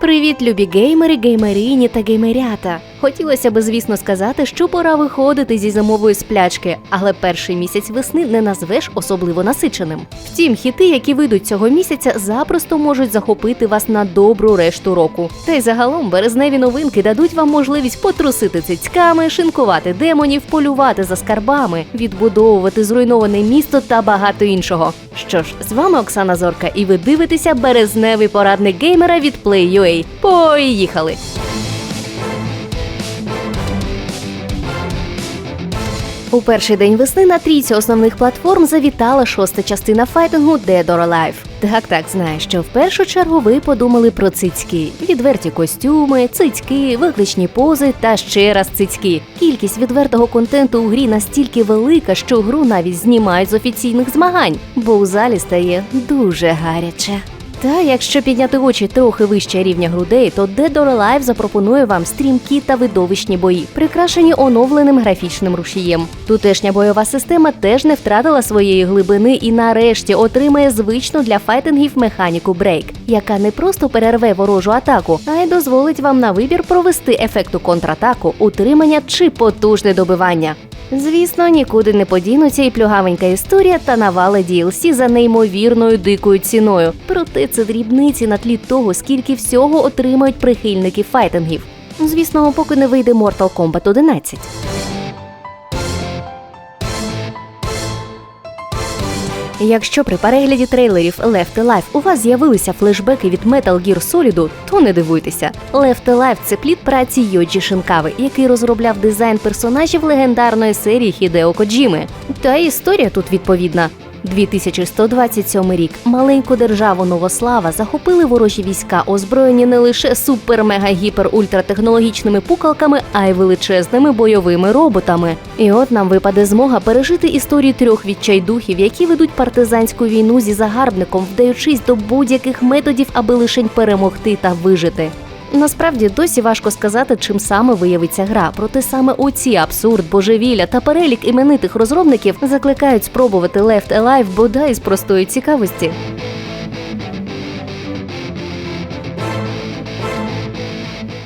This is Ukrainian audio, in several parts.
Привіт, любі геймери, геймеріні та геймерята. Хотілося б, звісно, сказати, що пора виходити зі зимової сплячки, але перший місяць весни не назвеш особливо насиченим. Втім, хіти, які вийдуть цього місяця, запросто можуть захопити вас на добру решту року. Та й загалом березневі новинки дадуть вам можливість потрусити цицьками, шинкувати демонів, полювати за скарбами, відбудовувати зруйноване місто та багато іншого. Що ж, з вами Оксана Зорка, і ви дивитеся березневий порадник геймера від Play.ua. Поїхали! У перший день весни на трійці основних платформ завітала шоста частина файтингу Dead or Alive. Так, так, знаю, що в першу чергу ви подумали про цицьки, відверті костюми, цицьки, викличні пози та ще раз цицьки. Кількість відвертого контенту у грі настільки велика, що гру навіть знімають з офіційних змагань, бо у залі стає дуже гаряче. Та якщо підняти очі трохи вище рівня грудей, то or Alive запропонує вам стрімкі та видовищні бої, прикрашені оновленим графічним рушієм. Тутешня бойова система теж не втратила своєї глибини і нарешті отримає звичну для файтингів механіку брейк, яка не просто перерве ворожу атаку, а й дозволить вам на вибір провести ефекту контратаку, утримання чи потужне добивання. Звісно, нікуди не подінуться і плюгавенька історія та навала DLC за неймовірною дикою ціною. Проте це дрібниці на тлі того, скільки всього отримають прихильники файтингів. Звісно, поки не вийде Mortal Kombat 11. Якщо при перегляді трейлерів Left Alive у вас з'явилися флешбеки від Metal Gear Solid, то не дивуйтеся. Left Alive – це плід праці Йоджі Шинкави, який розробляв дизайн персонажів легендарної серії Хідео Коджіми. Та історія тут відповідна. 2127 рік маленьку державу Новослава захопили ворожі війська, озброєні не лише супер-мега-гіпер-ультратехнологічними пукалками, а й величезними бойовими роботами. І от нам випаде змога пережити історію трьох відчайдухів, які ведуть партизанську війну зі загарбником, вдаючись до будь-яких методів, аби лишень перемогти та вижити. Насправді досі важко сказати, чим саме виявиться гра. Проте саме оці абсурд, божевілля та перелік іменитих розробників закликають спробувати Left Alive бодай з простої цікавості.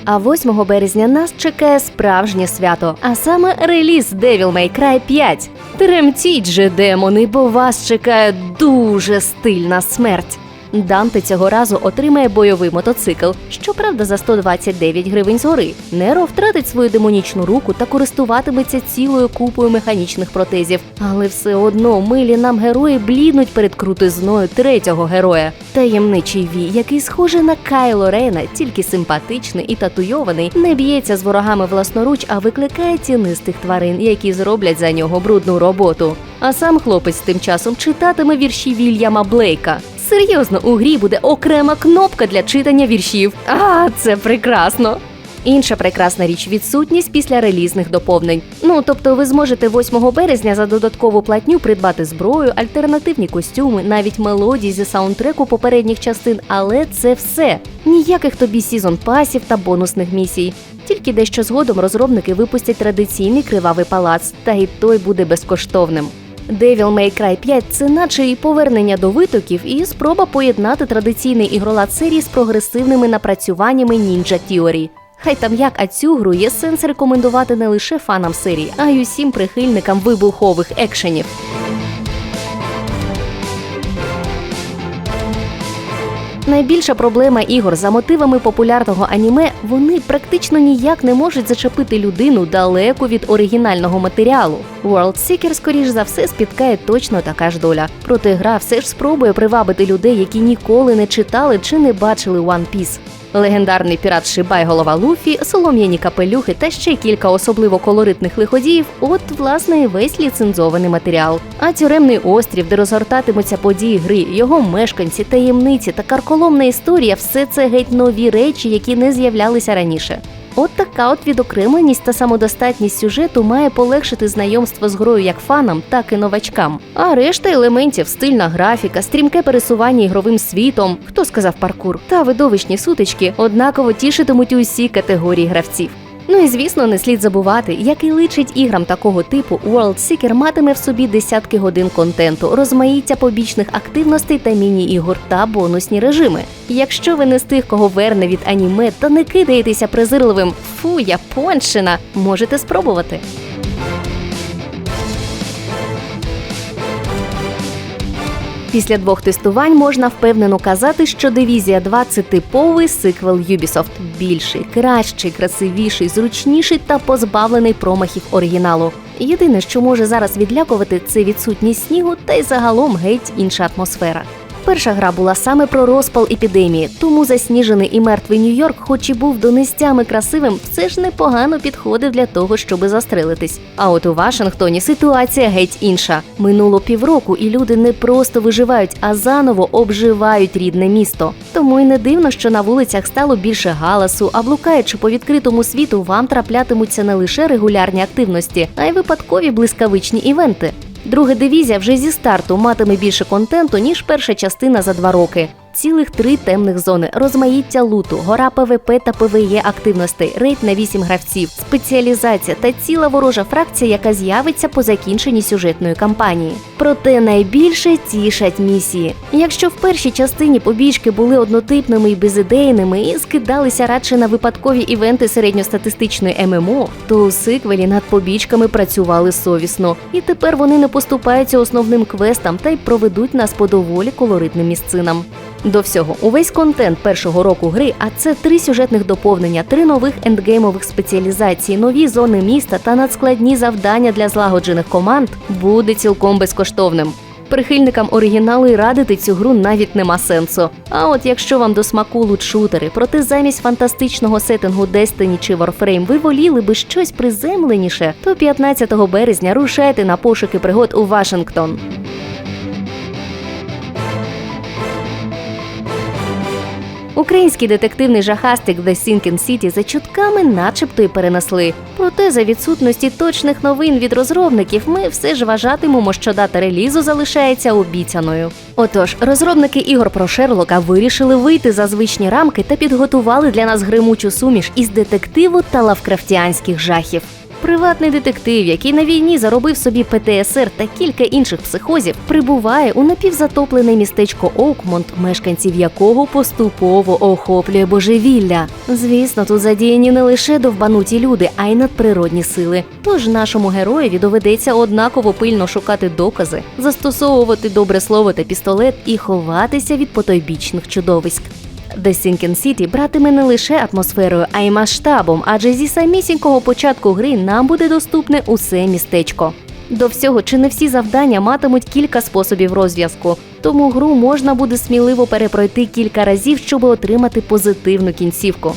А 8 березня нас чекає справжнє свято, а саме реліз Devil May Cry 5. Тремтіть же, демони, бо вас чекає дуже стильна смерть. Данте цього разу отримає бойовий мотоцикл, щоправда, за 129 гривень згори. Неро втратить свою демонічну руку та користуватиметься цілою купою механічних протезів. Але все одно милі нам герої бліднуть перед крутизною третього героя. Таємничий вій, який схожий на Кайло Рейна, тільки симпатичний і татуйований, не б'ється з ворогами власноруч, а викликає тінистих тварин, які зроблять за нього брудну роботу. А сам хлопець тим часом читатиме вірші Вільяма Блейка. Серйозно, у грі буде окрема кнопка для читання віршів. А, це прекрасно. Інша прекрасна річ відсутність після релізних доповнень. Ну тобто, ви зможете 8 березня за додаткову платню придбати зброю, альтернативні костюми, навіть мелодії зі саундтреку попередніх частин, але це все. Ніяких тобі сізон пасів та бонусних місій. Тільки дещо згодом розробники випустять традиційний кривавий палац, та й той буде безкоштовним. Devil May Cry 5 – це наче і повернення до витоків, і спроба поєднати традиційний ігролад серії з прогресивними напрацюваннями Ninja Theory. Хай там як, а цю гру є сенс рекомендувати не лише фанам серії, а й усім прихильникам вибухових екшенів. Найбільша проблема ігор за мотивами популярного аніме вони практично ніяк не можуть зачепити людину далеко від оригінального матеріалу. World Seeker, скоріш за все, спіткає точно така ж доля. Проте гра все ж спробує привабити людей, які ніколи не читали чи не бачили One Piece. Легендарний пірат Шибай голова Луфі, солом'яні капелюхи та ще кілька особливо колоритних лиходіїв. От власне весь ліцензований матеріал. А тюремний острів, де розгортатимуться події гри, його мешканці, таємниці та карколомна історія все це геть нові речі, які не з'являлися раніше. От така от відокремленість та самодостатність сюжету має полегшити знайомство з грою як фанам, так і новачкам. А решта елементів стильна графіка, стрімке пересування ігровим світом, хто сказав паркур, та видовищні сутички однаково тішитимуть усі категорії гравців. Ну і звісно, не слід забувати, як і личить іграм такого типу, World Seeker матиме в собі десятки годин контенту, розмаїття побічних активностей та міні-ігор та бонусні режими. Якщо ви не з тих, кого верне від аніме, та не кидаєтеся презирливим фу, японщина, можете спробувати. Після двох тестувань можна впевнено казати, що Дивізія 2 – це типовий сиквел Ubisoft. більший, кращий, красивіший, зручніший та позбавлений промахів оригіналу. Єдине, що може зараз відлякувати, це відсутність снігу та й загалом геть інша атмосфера. Перша гра була саме про розпал епідемії, тому засніжений і мертвий Нью-Йорк, хоч і був донестями красивим, все ж непогано підходив для того, щоби застрелитись. А от у Вашингтоні ситуація геть інша. Минуло півроку, і люди не просто виживають, а заново обживають рідне місто. Тому й не дивно, що на вулицях стало більше галасу, а блукаючи по відкритому світу, вам траплятимуться не лише регулярні активності, а й випадкові блискавичні івенти. Друга дивізія вже зі старту матиме більше контенту, ніж перша частина за два роки. Цілих три темних зони, розмаїття луту, гора ПВП та ПВЕ активностей, рейд на вісім гравців, спеціалізація та ціла ворожа фракція, яка з'явиться по закінченні сюжетної кампанії. Проте найбільше тішать місії. Якщо в першій частині побіжки були однотипними і безідейними і скидалися радше на випадкові івенти середньостатистичної ММО, то у сиквелі над побічками працювали совісно, і тепер вони не поступаються основним квестам та й проведуть нас по доволі колоритним місцинам. До всього, увесь контент першого року гри, а це три сюжетних доповнення, три нових ендгеймових спеціалізацій, нові зони міста та надскладні завдання для злагоджених команд, буде цілком безкоштовним. Прихильникам оригіналу й радити цю гру навіть нема сенсу. А от якщо вам до смаку лут-шутери, проте замість фантастичного сеттингу Destiny чи Warframe ви воліли би щось приземленіше, то 15 березня рушайте на пошуки пригод у Вашингтон. Український детективний жахастик The Sinking City за чутками начебто й перенесли. Проте за відсутності точних новин від розробників ми все ж вважатимемо, що дата релізу залишається обіцяною. Отож, розробники ігор про Шерлока вирішили вийти за звичні рамки та підготували для нас гримучу суміш із детективу та лавкрафтіанських жахів. Приватний детектив, який на війні заробив собі ПТСР та кілька інших психозів, прибуває у напівзатоплене містечко Оукмонт, мешканців якого поступово охоплює божевілля. Звісно, тут задіяні не лише довбануті люди, а й надприродні сили. Тож нашому героєві доведеться однаково пильно шукати докази, застосовувати добре слово та пістолет і ховатися від потойбічних чудовиськ. The Sinking City братиме не лише атмосферою, а й масштабом, адже зі самісінького початку гри нам буде доступне усе містечко. До всього, чи не всі завдання матимуть кілька способів розв'язку, тому гру можна буде сміливо перепройти кілька разів, щоб отримати позитивну кінцівку.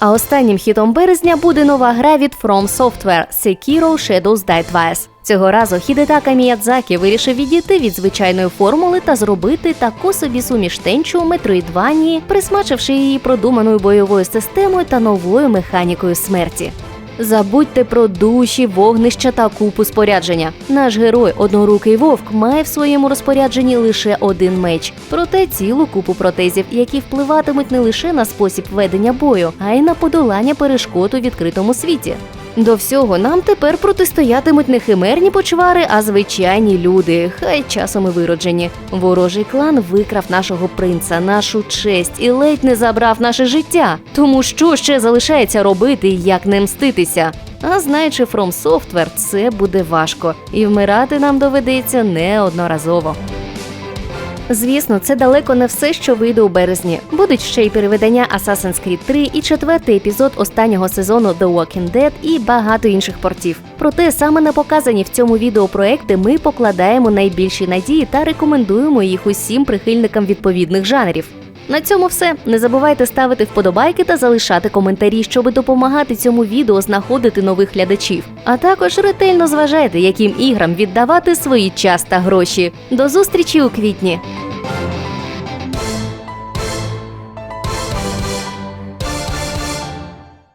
А останнім хітом березня буде нова гра від From Software Sekiro Shadows Die Twice. Цього разу Хідетака Міядзакі вирішив відійти від звичайної формули та зробити таку собі суміш тенчу Метроїдванії, присмачивши її продуманою бойовою системою та новою механікою смерті. Забудьте про душі, вогнища та купу спорядження. Наш герой, однорукий вовк, має в своєму розпорядженні лише один меч, проте цілу купу протезів, які впливатимуть не лише на спосіб ведення бою, а й на подолання перешкод у відкритому світі. До всього нам тепер протистоятимуть не химерні почвари, а звичайні люди, хай часом і вироджені. Ворожий клан викрав нашого принца, нашу честь і ледь не забрав наше життя. Тому що ще залишається робити, як не мститися? А знаючи From Software, це буде важко, і вмирати нам доведеться неодноразово. Звісно, це далеко не все, що вийде у березні. Будуть ще й переведення Assassin's Creed 3 і четвертий епізод останнього сезону The Walking Dead і багато інших портів. Проте саме на показані в цьому відео проекти ми покладаємо найбільші надії та рекомендуємо їх усім прихильникам відповідних жанрів. На цьому все. Не забувайте ставити вподобайки та залишати коментарі, щоб допомагати цьому відео знаходити нових глядачів. А також ретельно зважайте, яким іграм віддавати свої час та гроші. До зустрічі у квітні!